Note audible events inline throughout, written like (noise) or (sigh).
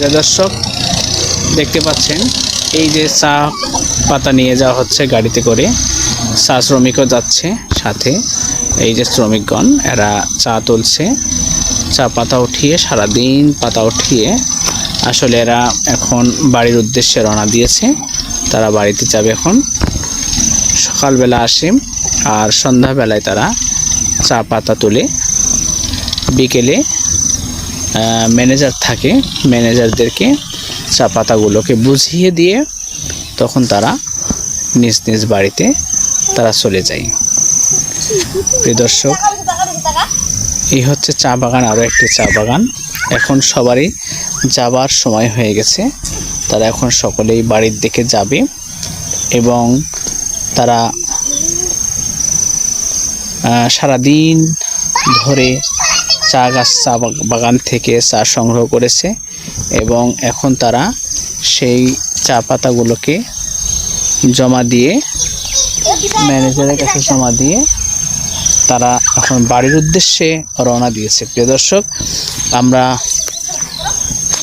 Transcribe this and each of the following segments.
প্রিয় দর্শক, দেখতে পাচ্ছেন, এই যে চা পাতা নিয়ে যাওয়া হচ্ছে গাড়িতে করে। চা শ্রমিকও যাচ্ছে সাথে। এই যে শ্রমিকগণ, এরা চা তুলছে। চা পাতা উঠিয়ে, সারাদিন পাতা উঠিয়ে, আসলে এরা এখন বাড়ির উদ্দেশ্যে রওনা দিয়েছে। তারা বাড়িতে যাবে এখন। সকালবেলা আসে আর সন্ধ্যাবেলায় তারা চা পাতা তুলে বিকেলে ম্যানেজার থাকে ম্যানেজারদেরকে চা পাতাগুলোকে বুঝিয়ে দিয়ে তখন তারা নিজ নিজ বাড়িতে তারা চলে যায়। প্রিয় দর্শক, এই হচ্ছে চা বাগান, আরও একটি চা বাগান। এখন সবারই যাবার সময় হয়ে গেছে। তারা এখন সকলেই বাড়ির দিকে যাবে এবং তারা সারাদিন ধরে চা গাছ, চা বাগান থেকে চা সংগ্রহ করেছে এবং এখন তারা সেই চা পাতাগুলোকে জমা দিয়ে ম্যানেজারের কাছে জমা দিয়ে তারা এখন বাড়ির উদ্দেশ্যে রওনা দিয়েছে। প্রিয় দর্শক, আমরা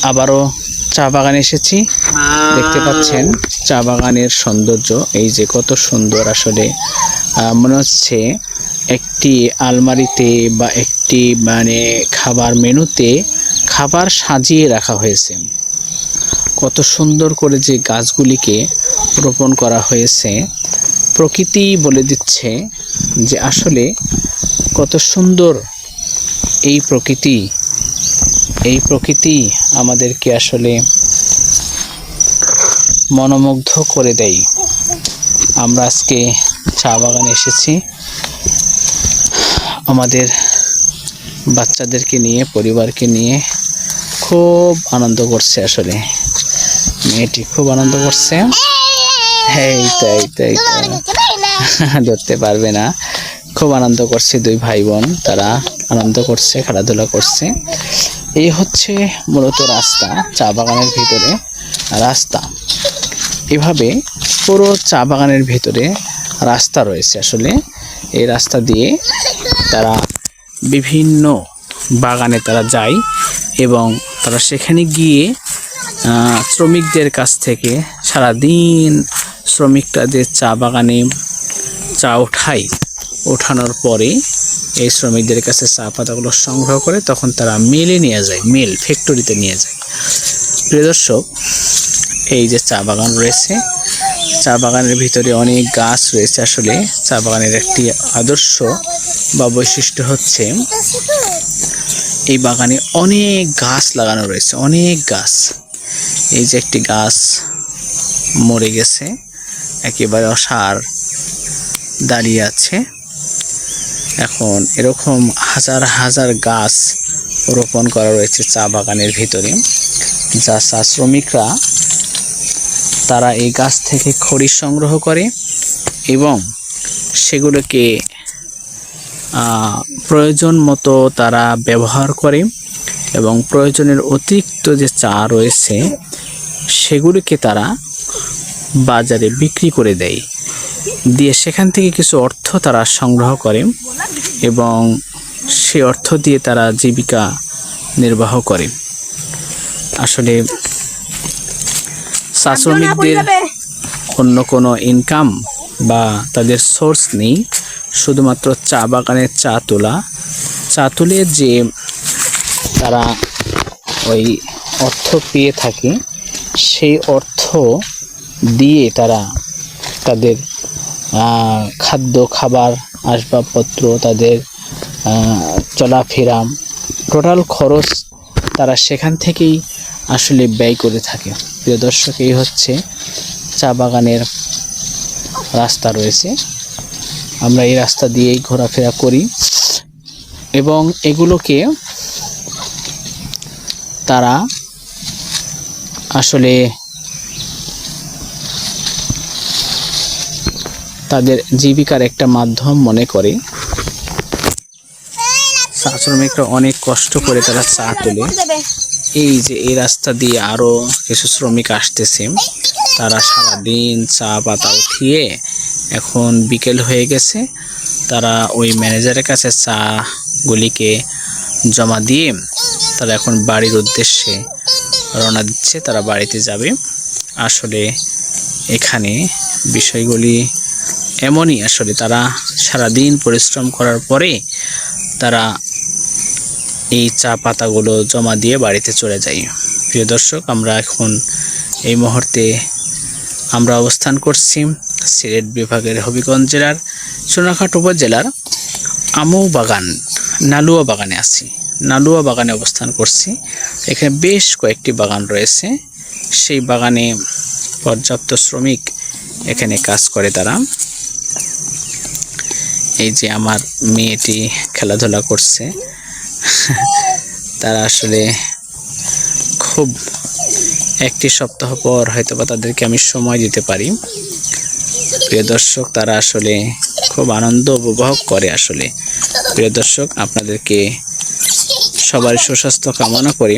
আবারও চা বাগানে এসেছি। দেখতে পাচ্ছেন চা বাগানের সৌন্দর্য। এই যে কত সুন্দর আসলে মনে হচ্ছে একটি আলমারিতে বা একটি মানে খাবার মেনুতে খাবার সাজিয়ে রাখা হয়েছে। কত সুন্দর করে যে গাছগুলিকে রোপণ করা হয়েছে, প্রকৃতি বলে দিচ্ছে যে আসলে কত সুন্দর এই প্রকৃতি এই প্রকৃতি আমাদেরকে আসলে মনোমুগ্ধ করে দেয়। আমরা আজকে চা বাগানে এসেছি। আমাদের বাচ্চাদেরকে নিয়ে, পরিবারকে নিয়ে খুব আনন্দ করছে আসলে। মেয়েটি খুব আনন্দ করছে। এই তো এই তো, এই (laughs) ধরতে পারবে না। খুব আনন্দ করছে দুই ভাই বোন তারা আনন্দ করছে, খেলাধুলা করছে। এই হচ্ছে মূলত রাস্তা, চা বাগানের ভিতরে রাস্তা। এভাবে পুরো চা বাগানের ভিতরে রাস্তা রয়েছে আসলে। এই রাস্তা দিয়ে তারা বিভিন্ন বাগানে তারা যায় এবং তারা সেখানে গিয়ে শ্রমিকদের কাছ থেকে সারাদিন শ্রমিকরা যে চা বাগানে চা ওঠায় ওঠানোর পরে এই শ্রমিকদের কাছে চা পাতাগুলো সংগ্রহ করে তখন তারা মিলে নিয়ে যায়, মিল ফ্যাক্টরিতে নিয়ে যায়। প্রিয় দর্শক, এই যে চা বাগান রয়েছে চা বাগানের ভিতরে অনেক গাছ রয়েছে আসলে। চা বাগানের একটি আদর্শ বা বৈশিষ্ট্য হচ্ছে এই বাগানে অনেক গাছ লাগানো রয়েছে, অনেক গাছ। এই যে একটি গাছ মরে গেছে, একেবারে অসার দাঁড়িয়ে আছে। এখন এরকম হাজার হাজার গাছ রোপণ করা রয়েছে চা বাগানের ভিতরে। যা চা শ্রমিকরা তারা এই গাছ থেকে খড়ি সংগ্রহ করে এবং সেগুলোকে প্রয়োজন মতো তারা ব্যবহার করে এবং প্রয়োজনের অতিরিক্ত যে চা রয়েছে, সেগুলিকে তারা বাজারে বিক্রি করে দেয়। দিয়ে সেখান থেকে কিছু অর্থ তারা সংগ্রহ করে এবং সে অর্থ দিয়ে তারা জীবিকা নির্বাহ করে। আসলে চা শ্রমিকদের অন্য কোনো ইনকাম বা তাদের সোর্স নেই শুধুমাত্র চা বাগানের চা তোলা। চা তুলে যে তারা ওই অর্থ পেয়ে থাকে সেই অর্থ দিয়ে তারা তাদের খাদ্য খাবার আসবাবপত্র তাদের চলাফেরা টোটাল খরচ তারা সেখান থেকেই আসলে ব্যয় করে থাকে। প্রিয় দর্শক, এই হচ্ছে চা বাগানের রাস্তা রয়েছে। আমরা এই রাস্তা দিয়েই ঘোরাফেরা করি এবং এগুলোকে তারা আসলে তাদের জীবিকার একটা মাধ্যম মনে করে। চা শ্রমিকরা অনেক কষ্ট করে তারা চা তোলে। এই যে এই রাস্তা দিয়ে আরও কিছু শ্রমিক আসতেছে। তারা সারাদিন চা পাতা উঠিয়ে এখন বিকেল হয়ে গেছে। তারা ওই ম্যানেজারের কাছে চা গুলিকে জমা দিয়ে তারা এখন বাড়ির উদ্দেশ্যে রওনা দিচ্ছে। তারা বাড়িতে যাবে। আসলে এখানে বিষয়গুলি এমনই আসলে তারা সারাদিন পরিশ্রম করার পরে তারা এই চা পাতাগুলো জমা দিয়ে বাড়িতে চলে যাই। প্রিয় দর্শক, আমরা এখন এই মুহূর্তে আমরা অবস্থান করছি সিলেট বিভাগের হবিগঞ্জ জেলার সোনাঘাট উপজেলার আমু বাগান নালুয়া বাগানে আছি। নালুয়া বাগানে অবস্থান করছি। এখানে বেশ কয়েকটি বাগান রয়েছে। সেই বাগানে পর্যাপ্ত শ্রমিক এখানে কাজ করে তারা। এই যে আমার মেয়েটি খেলাধুলা করছে। তারা আসলে খুব একটি সপ্তাহ পর হয়তো বা তাদেরকে আমি সময় দিতে পারি। প্রিয় দর্শক, তারা আসলে খুব আনন্দ উপভোগ করে আসলে। প্রিয় দর্শক, আপনাদেরকে সবার সুস্বাস্থ্য কামনা করি।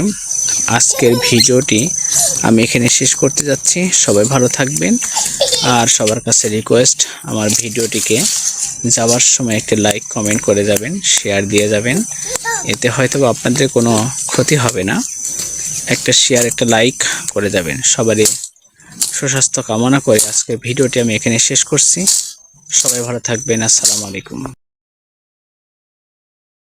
আজকের ভিডিওটি আমি এখানে শেষ করতে যাচ্ছি। সবাই ভালো থাকবেন। আর সবার কাছে রিকোয়েস্ট আমার ভিডিওটিকে যাওয়ার সময় একটি লাইক কমেন্ট করে যাবেন শেয়ার দিয়ে যাবেন। এতে হয়তো আপনাদের কোনো ক্ষতি হবে না। একটা শেয়ার একটা লাইক করে যাবেন সবারই সুস্বাস্থ্য কামনা করে আজকে ভিডিওটি আমি এখানে শেষ করছি। সবাই ভালো থাকবেন। আসসালামু আলাইকুম।